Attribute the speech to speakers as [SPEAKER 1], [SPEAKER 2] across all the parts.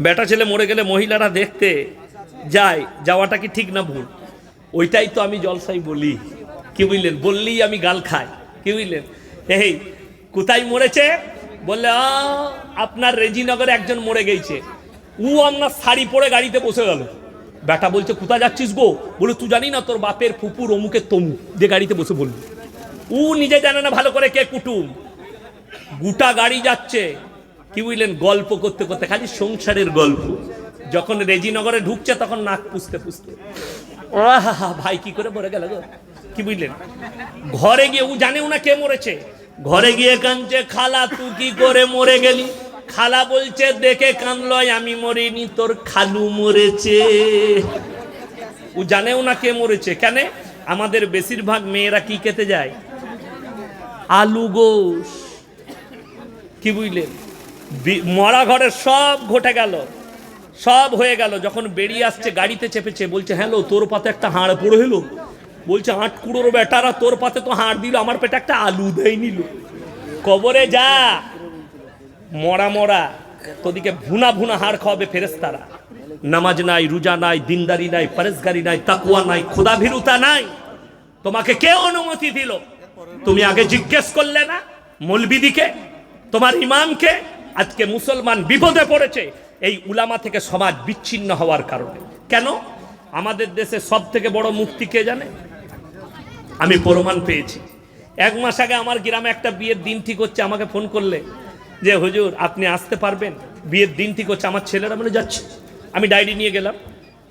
[SPEAKER 1] বেটা ছেলে মরে গেলে মহিলারা দেখতে যায় যাওয়াটা কি ঠিক না ভুল? ওইটাই তো আমি জলসাই বলি। কি বুঝলেন? বললেই আমি গাল খাই। কি বুঝলেন? এই কোথায় মরেছে? বললে "আ, আপনার রেজিনগরে একজন মরে গেছে। ও আপনার শাড়ি পরে গাড়িতে বসে গেল। বেটা বলছে কোথায় যাচ্ছিস গো? বলে তুই জানি না তোর বাপের ফুপুর অমুকের তমু যে গাড়িতে বসে বললি ও নিজে জানে না ভালো করে কে কুটুম। গোটা গাড়ি যাচ্ছে। কি বুঝলেন? গল্প করতে করতে, খালি সংসারের গল্প। যখন রেজিনগরে ঢুকছে, তখন নাক পুষতে পুষতে ভাই কি করে মরে গেল গো? কি বুঝলেন? ঘরে গিয়ে, ও জানেও না কে মরেছে? ঘরে গিয়ে কাঁদছে, খালা, তুই কি করে মরে গেলি? খালা বলছে, দেখে কানলয় আমি মরিনি, তোর খালু মরেছে। ও জানেও না কে মরেছে। কেন? আমাদের বেশিরভাগ মেয়েরা কি খেতে যায়? আলু গোস কি বুঝলেন? মরা ঘরে সব ঘটে গেল। সব হয়ে গেল। যখন বেরিয়ে আসছে, গাড়িতে চেপেছে, বলছে হ্যালো তোর পাতে একটা হাড় পড়ে হলো বলছে আট কুড়োর বেটারা তোর পাতে তো হাড় দিল, আমার পেটে একটা আলু দেয় নিল কবরে যা, মরা মরা, তোদিকে ভুনা ভুনা হাড় খাওয়াবে ফেরেস্তারা নামাজ নাই, রোজা নাই, দিনদারি নাই, পরেশগারি নাই তাকুয়া নাই খোদা ভীরুতা নাই। তোমাকে কে অনুমতি দিল? তুমি আগে জিজ্ঞেস করলে না মলবিদিকে তোমার ইমামকে? আজকে মুসলমান বিপদে পড়েছে। এই উলামা থেকে সমাজ বিচ্ছিন্ন হওয়ার কারণে। কেন? আমাদের দেশে সব থেকে বড় মুক্তি কে জানে? আমি প্রমাণ পেয়েছি। এক মাস আগে আমার গ্রামে একটা বিয়ের দিন ঠিক হচ্ছে, আমাকে ফোন করলে যে, হুজুর, আপনি আসতে পারবেন? বিয়ের দিন ঠিক হচ্ছে, আমার ছেলেরা বলে যাচ্ছে। আমি ডায়েরি নিয়ে গেলাম।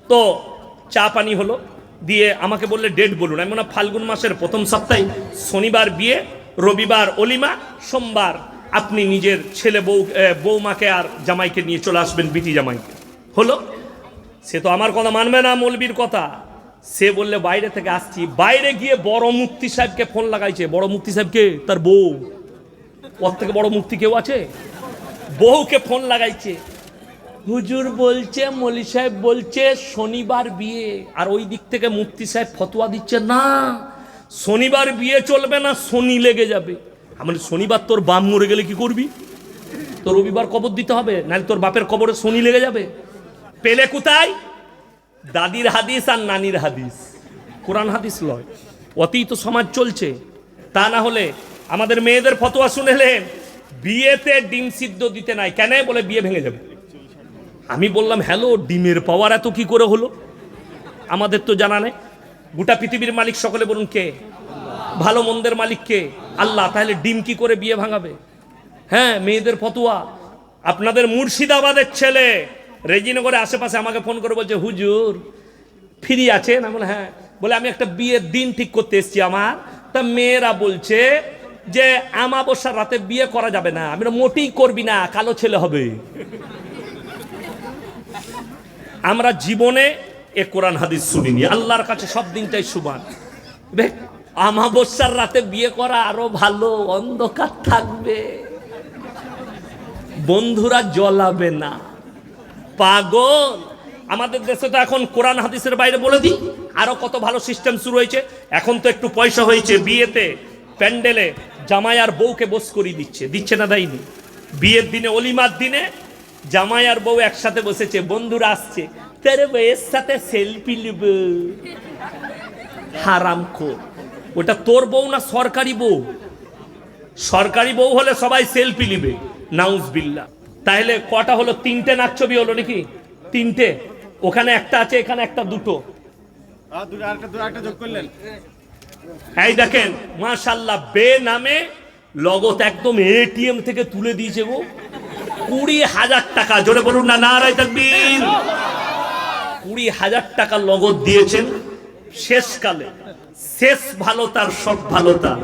[SPEAKER 1] তো চা পানি হলো, দিয়ে আমাকে বললে, ডেট বলুন। আমি মনে ফাল্গুন মাসের প্রথম সপ্তাহে শনিবার বিয়ে, রবিবার অলিমা, সোমবার আপনি নিজের ছেলে বউ বৌমাকে আর জামাইকে নিয়ে চলে আসবেন বিটি জামাইকে। হলো? সে তো আমার কথা মানবে না মলবির কথা। সে বললে, বাইরে থেকে আসছি। বাইরে গিয়ে বড় মুক্তি সাহেবকে ফোন লাগাইছে। বড় মুক্তি সাহেবকে তার বউ। ওর থেকে বড় মুক্তি কেউ আছে? বউকে ফোন লাগাইছে। হুজুর বলছে মলি সাহেব বলছে, শনিবার বিয়ে। আর ওই দিক থেকে মুফতি সাহেব ফতোয়া দিচ্ছে, না, শনিবার বিয়ে চলবে না, শনি লেগে যাবে। আমার শনিবার তোর বাম মরে গেলে কি করবি? তোর রবিবার কবর দিতে হবে, নাহলে তোর বাপের কবরে শনি লেগে যাবে। পেলে কোথায়? দাদির হাদিস আর নানির হাদিস। কোরআন হাদিস লয়। অতেই তো সমাজ চলছে। তা না হলে আমাদের মেয়েদের ফতোয়া শুনেলেন বিয়েতে ডিম সিদ্ধ দিতে নাই। কেন? বলে বিয়ে ভেঙে যাবে। আমি বললাম, হ্যালো, ডিমের পাওয়ার এত কি করে হলো? আমাদের তো জানা নেই। গোটা পৃথিবীর মালিক সকলে বলুন কে? ভালো মন্দের মালিক কে? আল্লাহ তাহলে ডিম কি করে বিয়ে ভাঙাবে? হ্যাঁ মেয়েদের ফতুয়া। আপনাদের মুর্শিদাবাদের ছেলে। রেজিনগরে আশেপাশে আমাকে ফোন করে বলছে, হুজুর, ফ্রি আছে না বলে হ্যাঁ। বলে, আমি একটা বিয়ের দিন ঠিক করতে এসেছি আমার। তা মেয়েরা বলছে যে আমাবস্যার রাতে বিয়ে করা যাবে না। আমি মোটেই করবি না, কালো ছেলে হবে। আমরা জীবনে এ কোরআন হাদিস শুনিনি। আল্লাহর কাছে সব দিনটাই সুবান আমাবস্যার রাতে বিয়ে করা আরও ভালো, অন্ধকার থাকবে। বন্ধুরা জ্বলাবে না। পাগল! আমাদের দেশে তো এখন কোরআন হাদিসের বাইরে বলে দিই, আরও কত ভালো সিস্টেম শুরু হয়েছে। এখন তো একটু পয়সা হয়েছে বিয়েতে, প্যান্ডেলে জামাই আর বউকে বস করিয়ে দিচ্ছে। দিচ্ছে না দেয়নি। বিয়ের দিনে, অলিমার দিনে জামাই আর বউ একসাথে বসেছে, বন্ধুরা আসছে। তেরে বউয়ের সাথে সেলফি নিব। হারাম ওটা তোর বউ না সরকারি বউ? সরকারি বউ হলে সবাই সেলফি নিবে। নাউজ বিল্লা। তাহলে কটা হলো? তিনটে নাচ ছবি হলো নাকি? তিনটে। ওখানে একটা আছে এখানে একটা দুটো। এই দেখেন মাশাল্লাহ বে নামে লগত একদম এটিএম থেকে তুলে দিয়েছে গো। কুড়ি হাজার টাকা জোরে বলুন না নারায় তাকবীর। কুড়ি হাজার টাকা লগত দিয়েছেন শেষকালে। শেষ ভালো তার, সব ভালো তার।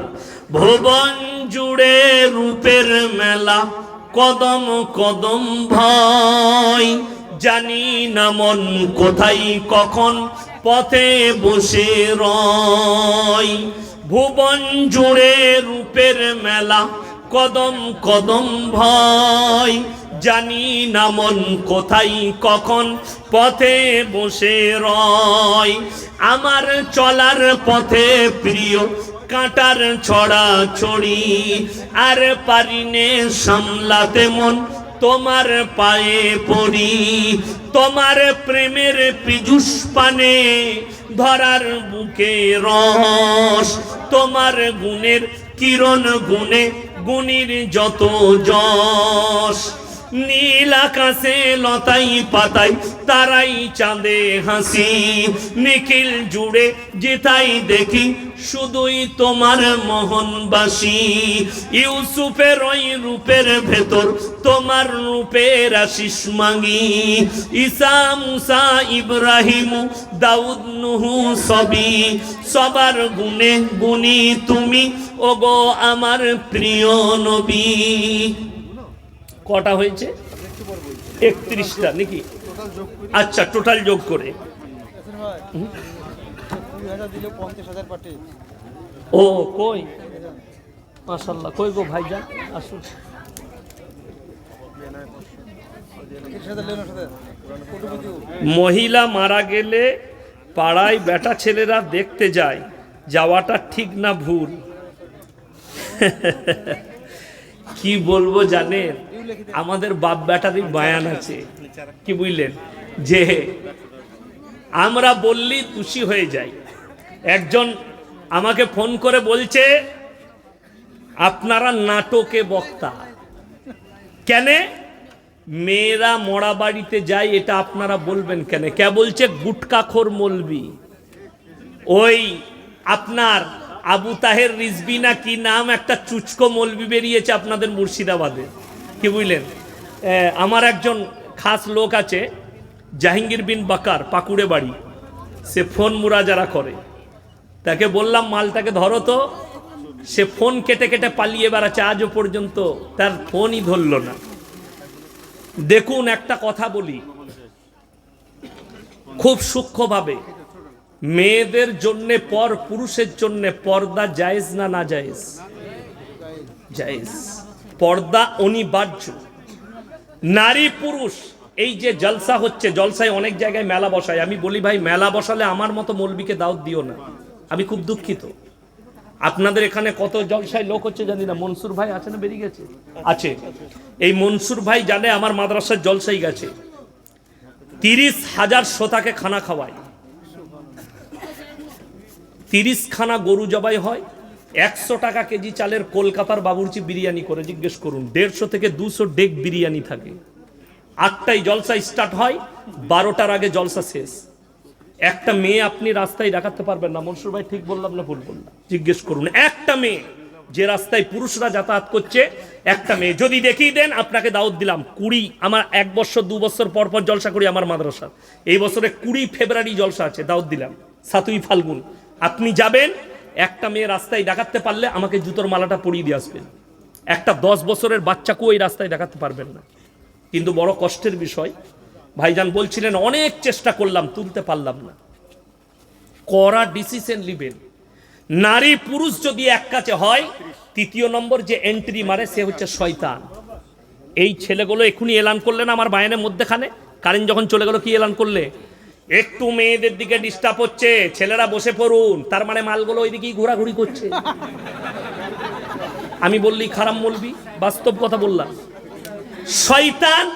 [SPEAKER 1] ভুবন জুড়ে রূপের মেলা, কদম কদম ভয়। জানি না মন কোথায়, কখন পথে বসে রয়। ভুবন জুড়ে রূপের মেলা, কদম কদম ভয়। জানি না মন কোথায়, কখন পথে বসে রয়। আমার চলার পথে প্রিয়, কাঁটার ছড়া ছড়ি। আর পারিনে সামলাতে মন তোমার পায়ে পড়ি। তোমার প্রেমের পীযুষ পানে ধরার বুকে রস। তোমার গুণের কিরণ গুণে গুণীর যত যশ। নীল আকাশে লতাই পাতাই, তারাই চাঁদে হাসি। নিখিল জুড়ে যেতাই দেখি, শুধুই তোমার মোহনবাসী। ইউসুফের ওই রূপের ভেতর তোমার রূপের আশিস মাগি। ঈসা, মুসা, ইব্রাহিম, দাউদ, নুহু সবই, সবার গুণে গুণী তুমি, ওগো আমার প্রিয় নবী। কটা হয়েছে? একত্রিশটা, নাকি? আচ্ছা টোটাল যোগ করে। ও, কই? মাশাল্লাহ কই গো ভাইজান? আসুন। মহিলা মারা গেলে পাড়ায় বেটা ছেলেরা দেখতে যায়, যাওয়াটা ঠিক না ভুল। কি বলব জানেন? আমাদের বাপ বেটারই বায়ান আছে। কি বুঝলেন? যে আমরা বললেই খুশি হয়ে যাই। একজন আমাকে ফোন করে বলছে, আপনারা নাটকে বক্তা। কেন? মেয়েরা মরা বাড়িতে যায়, এটা আপনারা বলবেন কেন? কে বলছে, গুটকাখোর মলবি। ওই আপনার আবু তাহের রিজবি না কি নাম একটা চুচকো মলবি বেরিয়েছে আপনাদের মুর্শিদাবাদে। কি বুঝলেন? আমার একজন খাস লোক আছে, জাহাঙ্গীর বিন বাকার, পাকুড়ে বাড়ি। সে ফোন মুরাজারা করে। তাকে বললাম, মালটাকে ধরো তো। সে ফোন কেটে কেটে পালিয়ে বেড়াচ্ছে, আজও পর্যন্ত তার ফোনই ধরল না। দেখুন, একটা কথা বলি। খুব সূক্ষ্মভাবে মেয়েদের জন্য পর, পুরুষের জন্য পর্দা জায়েজ না না জায়েজ? জায়েজ। পর্দা অনিবার্য। নারী পুরুষ, এই যে জলসা হচ্ছে, জলসায় অনেক জায়গায় মেলা বসায়। আমি বলি, ভাই, মেলা বসালে আমার মতো মৌলবীকে দাওয়াত দিও না। আমি খুব দুঃখিত। আপনাদের এখানে কত জলসায় লোক হচ্ছে জানি না। মনসুর ভাই আছে না বেরিয়ে গেছে? আছে। এই মনসুর ভাই জানে আমার মাদ্রাসার জলসাই গেছে। তিরিশ হাজার শ্রোতাকে খানা খাওয়ায়। তিরিশ খানা গরু জবাই হয়, একশো টাকা কেজি চালের কলকাতার বাবুর্চি বিরিয়ানি করে, জিজ্ঞেস করুন, দেড়শো থেকে দুশো ডেক বিরিয়ানি থাকে। আটটায় জলসা স্টার্ট হয়, বারোটার আগে জলসা শেষ। একটা মেয়ে আপনি রাস্তায় দেখাতে পারবেন না, মনসুর ভাই ঠিক বললাম না, ভুল বললাম। জিজ্ঞেস করুন, একটা মেয়ে যে রাস্তায় পুরুষরা যাতায়াত করছে, একটা মেয়ে যদি দেখিয়ে দেন, আপনাকে দাওয়াত দিলাম, কুড়ি, আমার এক বছর, দু বছর পর পর জলসা করি আমার মাদ্রাসা এই বছরে কুড়ি ফেব্রুয়ারি জলসা আছে, দাওয়াত দিলাম, সাতুই ফাল্গুন। আপনি যাবেন, একটা মেয়ে রাস্তায় দেখাতে পারলে আমাকে জুতোর মালাটা পরিয়ে দিয়ে আসবেন। একটা দশ বছরের বাচ্চাকেও ওই রাস্তায় দেখাতে পারবেন না। কিন্তু বড় কষ্টের বিষয়, ভাইজান বলছিলেন, অনেক চেষ্টা করলাম, তুলতে পারলাম না। করা ডিসিশন নিবেন। নারী পুরুষ যদি এক কাছে হয়, তৃতীয় নম্বর যে এন্ট্রি মারে, সে হচ্ছে শয়তান। এই ছেলেগুলো এখনই এলান করলেন আমার বায়নের মধ্যেখানে। কারেন্ট যখন চলে গেল, কি এলান করলে? একটু মেয়েদের দিকে ডিস্টার্ব হচ্ছে, ছেলেরা বসে পড়ুন, তার মানে মালগুলো ওইদিকেই ঘোরাঘুরি করছে। আমি বললি, খারাপ বলবি? বাস্তব কথা বললাম। শয়তান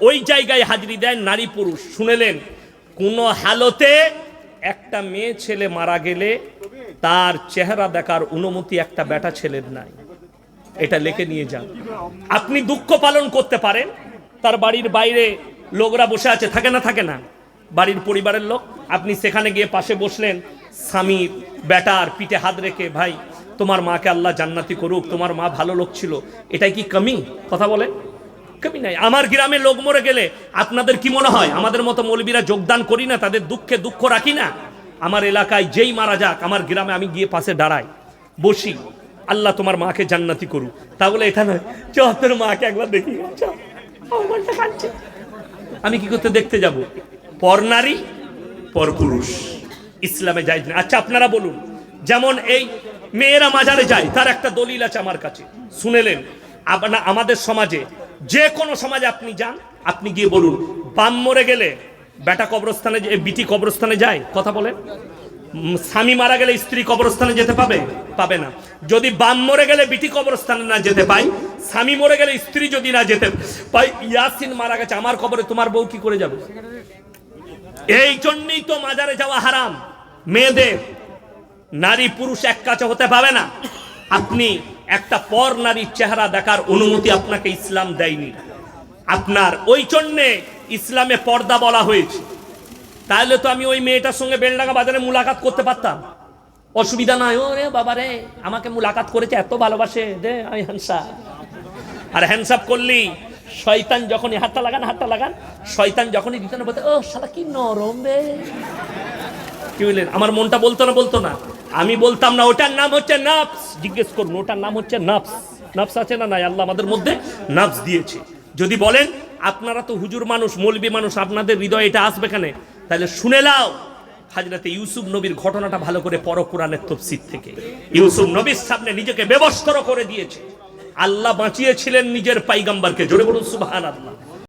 [SPEAKER 1] ওই জায়গায় হাজিরি দেয়, নারী পুরুষ। শুনেলেন, কোনো হালতে একটা মেয়ে ছেলে মারা গেলে তার চেহারা দেখার অনুমতি একটা বেটা ছেলের নাই। এটা লেখে নিয়ে যান। আপনি দুঃখ পালন করতে পারেন, তার বাড়ির বাইরে লোকরা বসে আছে, থাকে না থাকে না। বাড়ির পরিবারের লোক, আপনি সেখানে গিয়ে পাশে বসলেন স্বামীর বেটার পিঠে হাত রেখে, ভাই, তোমার মাকে আল্লাহ জান্নাতি করুক, তোমার মা ভালো লোক ছিল, এটাই কি কমি? কথা বলে। কমি নাই। আমার গ্রামে লোক মরে গেলে আপনাদের কি মনে হয়? আমাদের মতো মৌলবীরা যোগদান করি না, তাদের দুঃখে দুঃখ রাখি না? আমার এলাকায় যেই মারা যাক, আমার গ্রামে আমি গিয়ে পাশে দাঁড়াই, বসি, আল্লাহ তোমার মাকে জান্নাতি করুক। তা বলে এটা নয় চ মাকে একবার দেখি আমার আমি কি করতে দেখতে যাব? পর নারী, পর পুরুষ। ইসলামে যায় না। আচ্ছা আপনারা বলুন, যেমন এই মেয়েরা মাজারে যায়, তার একটা দলিল আছে আমার কাছে। শুনেলেন, আপনা- আমাদের সমাজে, যে কোনো সমাজে আপনি যান, আপনি গিয়ে বলুন, বাম মরে গেলে বেটা কবরস্থানে বিটি কবরস্থানে যায়, কথা বলেন। স্বামী মারা গেলে স্ত্রী কবরস্থানে যেতে পাবে? পাবে না। যদি বাম মরে গেলে বিটি কবরস্থানে না যেতে পাই স্বামী মরে গেলে স্ত্রী যদি না যেতে পাই ইয়াসিন মারা গেছে, আমার কবরে তোমার বউ কি করে যাবে? এই জন্যই তো মাজারে যাওয়া হারাম। মেয়েদের, নারী পুরুষ এক কাছে হতে পারে না। আপনি একটা পর নারীর চেহারা দেখার অনুমতি আপনাকে ইসলাম দেয়নি। আপনার ওই জন্যে ইসলামে পর্দা বলা হয়েছে। তাহলে তো আমি ওই মেয়েটার সঙ্গে বেলডাঙ্গা বাজারে মুলাকাত করতে পারতাম। অসুবিধা নাই। ও রে বাবা রে, আমাকে মুলাকাত করেছে, এত ভালোবাসে। দে, আমি হ্যান্সা আর হ্যান্ডসাপ করলি শয়তান যখনই হাতটা লাগান হাতটা লাগান, শয়তান যখনই দিত না বলতে, ও, শালা, কি নরম রে। কি বললেন? আমার মনটা বলতো না বলতো না। আমি বলতাম না, ওটার নাম হচ্ছে নাফস। জিজ্ঞেস করুন, ওটার নাম হচ্ছে নাফস? নাফস আছে না নাই? আল্লাহ আমাদের মধ্যে নাফস দিয়েছে। যদি বলেন, আপনারা তো হুজুর মানুষ, মৌলবী মানুষ, আপনাদের হৃদয় এটা আসবে কেন? তাহলে শুনে লাও হাজরাতে ইউসুফ নবীর ঘটনাটা ভালো করে পর কোরআনের তফসির থেকে। ইউসুফ নবীর সামনে নিজেকে ব্যবস্থর করে দিয়েছে। আল্লাহ বাঁচিয়েছিলেন নিজের পাইগাম্বারকে। জোরে বলুন সুবাহ আল্লাহ